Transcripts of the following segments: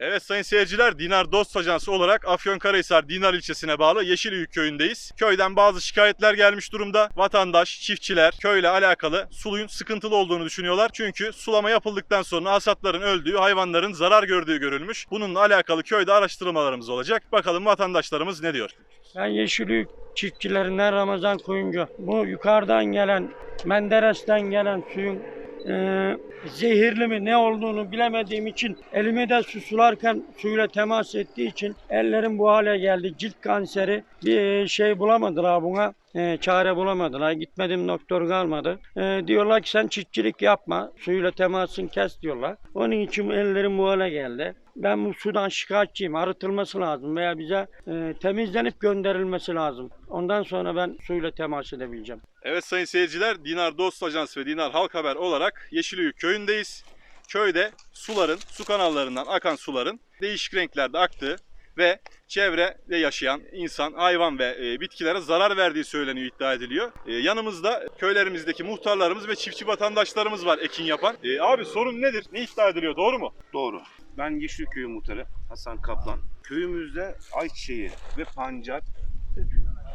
Evet sayın seyirciler Dinar Dost Ajansı olarak Afyonkarahisar Dinar ilçesine bağlı Yeşilyük köyündeyiz. Köyden bazı şikayetler gelmiş durumda. Vatandaş, çiftçiler köyle alakalı suyun sıkıntılı olduğunu düşünüyorlar. Çünkü sulama yapıldıktan sonra hasatların öldüğü, hayvanların zarar gördüğü görülmüş. Bununla alakalı köyde araştırmalarımız olacak. Bakalım vatandaşlarımız ne diyor? Ben Yeşilük çiftçilerinden Ramazan Kuyuncu. Bu yukarıdan gelen, Menderes'ten gelen suyun eee, zehirli mi ne olduğunu bilemediğim için elime de su sularken suyla temas ettiği için ellerim bu hale geldi. Cilt kanseri bir şey bulamadılar buna. Eee, çare bulamadılar. Gitmedim doktor kalmadı. Eee, diyorlar ki sen çiftçilik yapma. Suyla temasın kes diyorlar. Onun için ellerim bu hale geldi. Ben bu sudan şikayetçiyim. Arıtılması lazım veya bize e, temizlenip gönderilmesi lazım. Ondan sonra ben suyla temas edebileceğim. Evet sayın seyirciler Dinar Dost Ajansı ve Dinar Halk Haber olarak Yeşilyük köyündeyiz. Köyde suların, su kanallarından akan suların değişik renklerde aktığı ve çevrede yaşayan insan, hayvan ve e, bitkilere zarar verdiği söyleniyor, iddia ediliyor. E, yanımızda köylerimizdeki muhtarlarımız ve çiftçi vatandaşlarımız var ekin yapan. E, abi sorun nedir? Ne iddia ediliyor? Doğru mu? Doğru. Ben Yeşil Köyü muhtarı Hasan Kaplan. Köyümüzde ayçiçeği ve pancar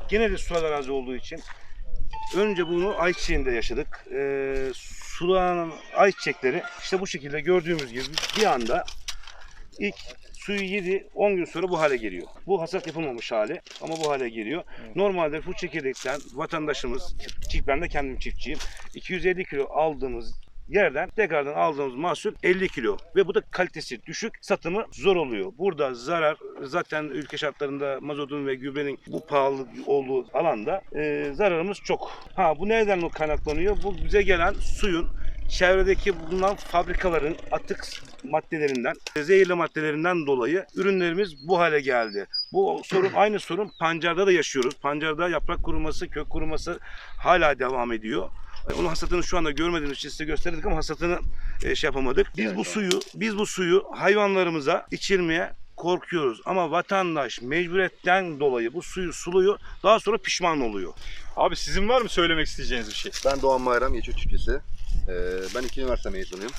gene de sulak arazi olduğu için önce bunu ayçiçeğinde yaşadık. Ee, sulanan ayçiçekleri işte bu şekilde gördüğümüz gibi bir anda ilk suyu yedi 10 gün sonra bu hale geliyor. Bu hasat yapılmamış hali ama bu hale geliyor. Normalde bu çekirdekten vatandaşımız, çift, ben de kendim çiftçiyim. 250 kilo aldığımız yerden tekrardan aldığımız mahsul 50 kilo ve bu da kalitesi düşük satımı zor oluyor. Burada zarar zaten ülke şartlarında mazotun ve gübrenin bu pahalı olduğu alanda e, zararımız çok. Ha bu nereden kaynaklanıyor? Bu bize gelen suyun çevredeki bulunan fabrikaların atık maddelerinden, zehirli maddelerinden dolayı ürünlerimiz bu hale geldi. Bu sorun aynı sorun pancarda da yaşıyoruz. Pancarda yaprak kuruması, kök kuruması hala devam ediyor. Onun hasatını şu anda görmediğimiz için size gösterdik ama hasatını e, şey yapamadık. Biz bu suyu, biz bu suyu hayvanlarımıza içirmeye korkuyoruz. Ama vatandaş mecburiyetten dolayı bu suyu suluyor. Daha sonra pişman oluyor. Abi sizin var mı söylemek isteyeceğiniz bir şey? Ben Doğan Bayram, Yeşil Çiftçisi. Ee, ben iki üniversite mezunuyum.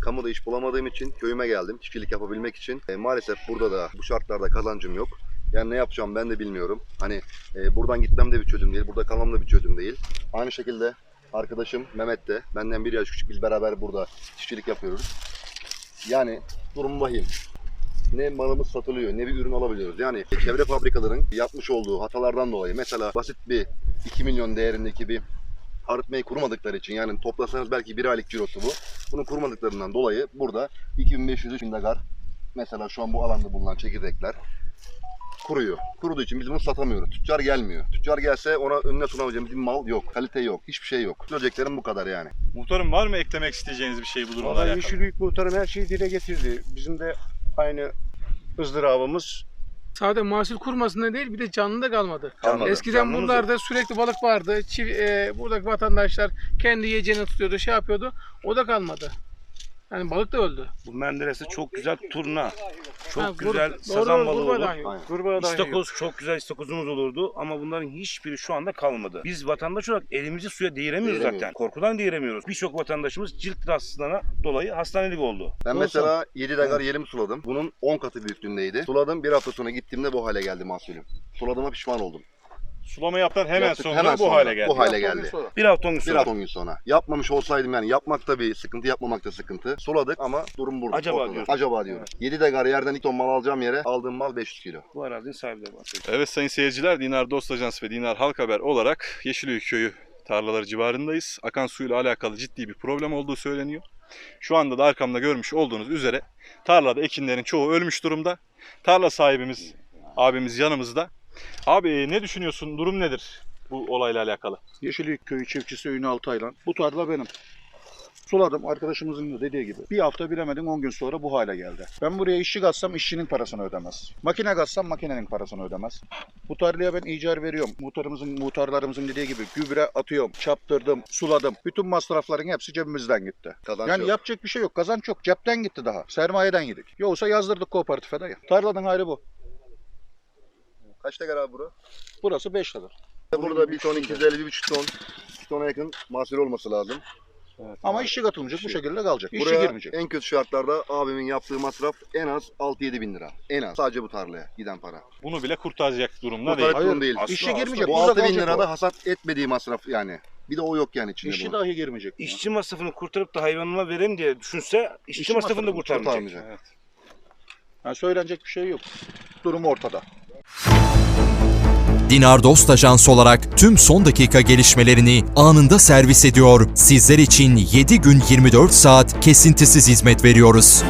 Kamuda iş bulamadığım için köyüme geldim. Çiftçilik yapabilmek için. Ee, maalesef burada da bu şartlarda kazancım yok. Yani ne yapacağım ben de bilmiyorum. Hani e, buradan gitmem de bir çözüm değil, burada kalmam da bir çözüm değil. Aynı şekilde arkadaşım Mehmet de benden bir yaş küçük biz beraber burada çiftçilik yapıyoruz. Yani durum vahim. Ne malımız satılıyor ne bir ürün alabiliyoruz. Yani çevre fabrikaların yapmış olduğu hatalardan dolayı mesela basit bir 2 milyon değerindeki bir arıtmayı kurmadıkları için yani toplasanız belki bir aylık cirosu bu. Bunu kurmadıklarından dolayı burada 2500-3000 dagar mesela şu an bu alanda bulunan çekirdekler kuruyor. Kuruduğu için biz bunu satamıyoruz. Tüccar gelmiyor. Tüccar gelse ona önüne sunabileceğimiz bir mal yok. Kalite yok. Hiçbir şey yok. Söyleyeceklerim bu kadar yani. Muhtarım var mı eklemek isteyeceğiniz bir şey bu durumla Vallahi alakalı? Yeşillik muhtarım her şeyi dile getirdi. Bizim de aynı ızdırabımız. Sadece mahsul kurmasında değil bir de canlı da kalmadı. Kalmadı. Eskiden Canlımız buralarda sürekli balık vardı. Çiv- e, buradaki vatandaşlar kendi yiyeceğini tutuyordu, şey yapıyordu. O da kalmadı. Yani balık da öldü. Bu Menderes'te çok güzel turna, çok Ha, kur- güzel doğru, sazan doğru, balığı kurbağa olur. dahi yok. Dahi yok. İstakoz çok güzel istakozumuz olurdu ama bunların hiçbiri şu anda kalmadı. Biz vatandaş olarak elimizi suya değiremiyoruz Değiremiyoruz. zaten. Korkudan değiremiyoruz. Birçok vatandaşımız cilt rahatsızlığına dolayı hastanelik oldu. Ben mesela 7 dagar yerim suladım. Bunun 10 katı büyüklüğündeydi. Suladım. Bir hafta sonra gittiğimde bu hale geldi mahsulüm. Suladığıma pişman oldum. Sulama yaptılar hemen Yaptık, sonra hemen bu sonra hale geldi. Bu hale geldi. Bir hafta on gün Bir sonra. hafta on gün sonra. Yapmamış olsaydım yani yapmakta bir sıkıntı, yapmamakta sıkıntı. Suladık ama durum burada. Acaba ortada. diyorsun. Acaba diyorum. 7 dagar yerden ilk ton mal alacağım yere aldığım mal 500 kilo. Bu arazinin sahipleri var. Evet sayın seyirciler Dinar Dost Ajans ve Dinar Halk Haber olarak Yeşilyük köyü tarlaları civarındayız. Akan suyla alakalı ciddi bir problem olduğu söyleniyor. Şu anda da arkamda görmüş olduğunuz üzere tarlada ekinlerin çoğu ölmüş durumda. Tarla sahibimiz abimiz yanımızda. Abi ne düşünüyorsun? Durum nedir bu olayla alakalı? Yeşillik köyü çiftçisi Ünal Taylan. Bu tarla benim. Suladım arkadaşımızın da dediği gibi. Bir hafta bilemedin 10 gün sonra bu hale geldi. Ben buraya işçi katsam işçinin parasını ödemez. Makine katsam makinenin parasını ödemez. Bu tarlaya ben icar veriyorum. Muhtarımızın, muhtarlarımızın dediği gibi gübre atıyorum, çaptırdım, suladım. Bütün masrafların hepsi cebimizden gitti. Kazanç yani yok. yapacak bir şey yok. Kazanç yok. Cepten gitti daha. Sermayeden yedik. Yoksa yazdırdık kooperatife de. Tarlanın hali bu. Kaç dagar abi bura? Burası 5 lira. Burada bir ton 250, bir buçuk ton, 2 tona yakın mahsul olması lazım. Ama işçi katılmayacak bu şekilde kalacak. İşçi Buraya girmeyecek. en kötü şartlarda abimin yaptığı masraf en az 6-7 bin lira. En az. Sadece bu tarlaya giden para. Bunu bile kurtaracak durumda Bu değil. durum değil. İşçi girmeyecek. Bu burada 6 bin kalacak o. lirada hasat etmediği masraf yani. Bir de o yok yani içinde İşçi bunun. dahi girmeyecek. buna. İşçi masrafını kurtarıp da hayvanıma vereyim diye düşünse işçi, İşçi masrafını da kurtarmayacak. Kurtarmayacak. Yani söylenecek bir şey yok. Durum ortada. Dinar Dost Ajans olarak tüm son dakika gelişmelerini anında servis ediyor. Sizler için 7 gün 24 saat kesintisiz hizmet veriyoruz.